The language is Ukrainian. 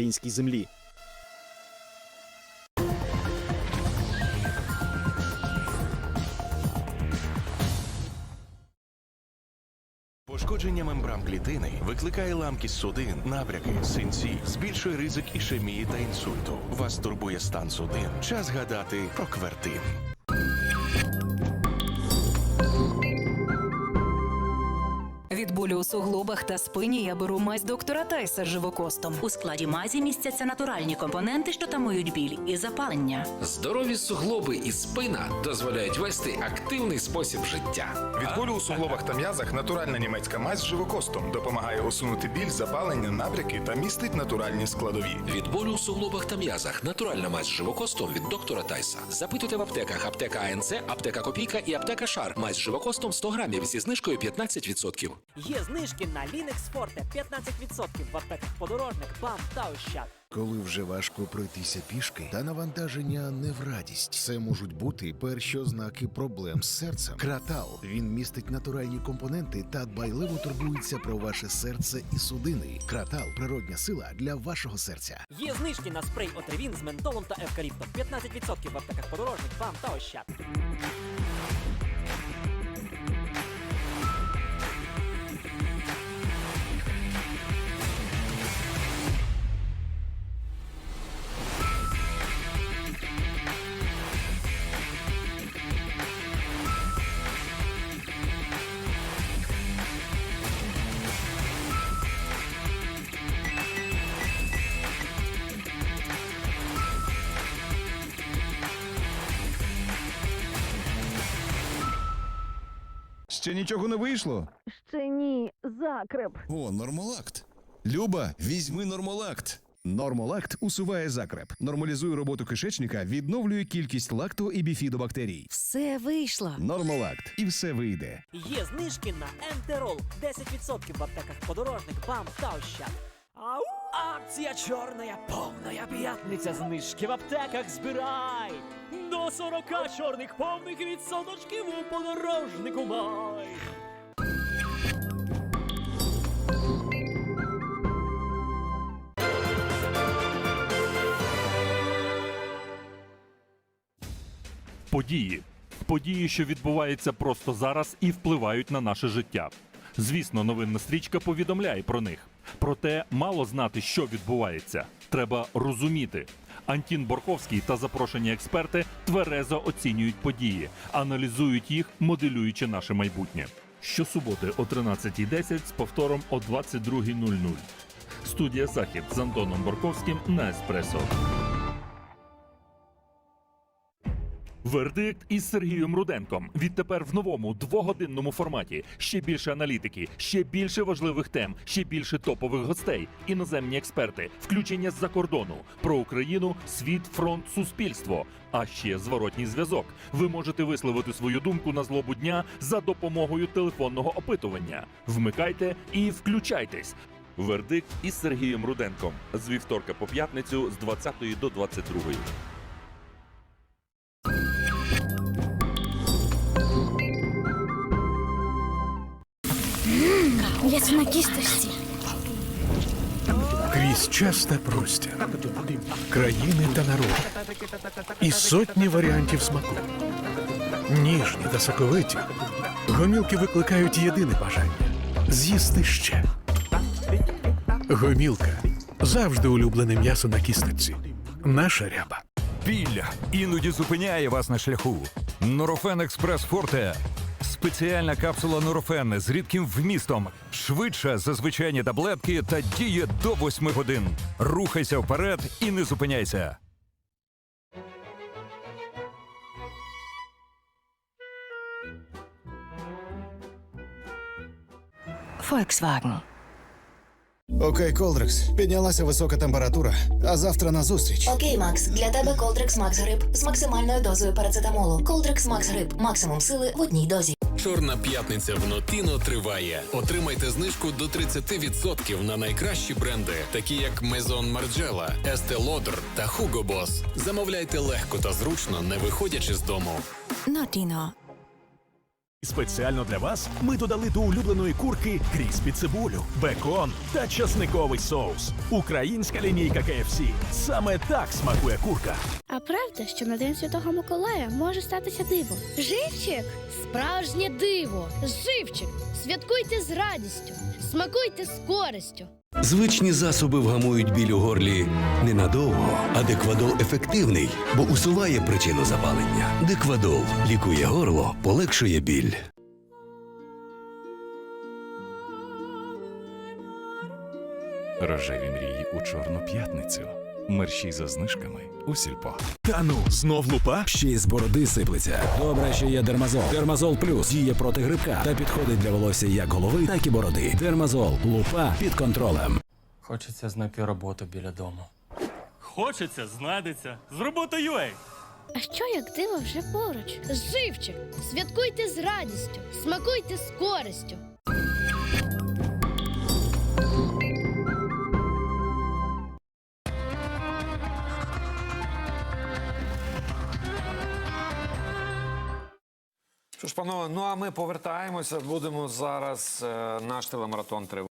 українській землі. Пошкодження мембран клітини викликає ламкість судин, набряки, синці, збільшує ризик ішемії та інсульту. Вас турбує стан судин. Час гадати про квертин. Болю у суглобах та спині я беру мазь доктора Тайса з живокостом. У складі мазі містяться натуральні компоненти, що тамують біль і запалення. Здорові суглоби і спина дозволяють вести активний спосіб життя. Від болю у суглобах та м'язах натуральна німецька мазь з живокостом допомагає усунути біль, запалення, набряки та містить натуральні складові. Від болю у суглобах та м'язах натуральна мазь з живокостом від доктора Тайса. Запитуйте в аптеках аптека АНЦ, аптека Копійка і аптека Шар. Мазь з живокостом 100 грамів зі знижкою 15%. Є знижки на Linux Forte 15% в аптеках подорожник, бам та ощад. Коли вже важко пройтися пішки, та навантаження не в радість. Це можуть бути перші ознаки проблем з серцем. Кратал він містить натуральні компоненти та дбайливо турбується про ваше серце і судини. Кратал природня сила для вашого серця. Є знижки на спрей Отривін з ментолом та евкаліптом 15% в аптеках подорожник, бам та ощад. Ще нічого не вийшло. Ще ні, закреп. О, нормалакт. Люба, візьми нормалакт. Нормалакт усуває закреп, нормалізує роботу кишечника, відновлює кількість лакто і біфідобактерій. Все вийшло. Нормалакт, і все вийде. Є знижки на Ентерол 10% в аптеках подорожник, бам та ощад. Ау! Акція чорная, повная п'ятниця знижки в аптеках збирай! До 40 чорних повних відсоточків у подорожнику май! Події. Події, що відбуваються просто зараз і впливають на наше життя. Звісно, новинна стрічка повідомляє про них. Проте мало знати, що відбувається. Треба розуміти. Антін Борковський та запрошені експерти тверезо оцінюють події, аналізують їх, моделюючи наше майбутнє. Щосуботи о 13.10 з повтором о 22.00. Студія Захід з Антоном Борковським на Еспресо. Вердикт із Сергієм Руденком. Відтепер в новому двогодинному форматі. Ще більше аналітики, ще більше важливих тем, ще більше топових гостей, іноземні експерти, включення з-за кордону про Україну, світ, фронт, суспільство. А ще зворотній зв'язок. Ви можете висловити свою думку на злобу дня за допомогою телефонного опитування. Вмикайте і включайтесь. Вердикт із Сергієм Руденком з вівторка по п'ятницю з 20 до 22. М'ясо на кісточці. Крізь час та простір, країни та народи, і сотні варіантів смаку. Ніжні та соковиті. Гомілки викликають єдине бажання з'їсти ще. Гомілка завжди улюблене м'ясо на кісточці. Наша ряба. Білля іноді зупиняє вас на шляху. Норофен Експрес Форте. Спеціальна капсула Норофен з рідким вмістом. Швидша за звичайні таблетки та діє до 8 годин. Рухайся вперед і не зупиняйся. Volkswagen. Окей, Колдрекс, піднялася висока температура, а завтра на зустріч. Окей, Макс, для тебе Колдрекс Макс Грип з максимальною дозою парацетамолу. Колдрекс Макс Грип. Максимум сили в одній дозі. Чорна п'ятниця в Нотіно триває. Отримайте знижку до 30% на найкращі бренди, такі як Мезон Марджела, Есте Лодер та Хуго Бос. Замовляйте легко та зручно, не виходячи з дому. Нотіно. Спеціально для вас ми додали до улюбленої курки кріспі цибулю, бекон та часниковий соус. Українська лінійка KFC. Саме так смакує курка. А правда, що на День Святого Миколая може статися диво? Живчик! Справжнє диво! Живчик! Святкуйте з радістю! Смакуйте з користю! Звичні засоби вгамують біль у горлі ненадовго, а деквадол ефективний, бо усуває причину запалення. Деквадол лікує горло, полегшує біль. Рожеві мрії у чорну п'ятницю. Мерщій за знижками у сільпо. Та ну, знов лупа? Ще й з бороди сиплеться. Добре, що є Дермазол. Дермазол плюс діє проти грибка та підходить для волосся як голови, так і бороди. Дермазол. Лупа під контролем. Хочеться знайти роботу біля дому. Хочеться, знайдеться. З роботою. А що як диво вже поруч? Живчик! Святкуйте з радістю! Смакуйте з користю! Що ж, панове, ну а ми повертаємося. Будемо зараз е, наш телемаратон тривати.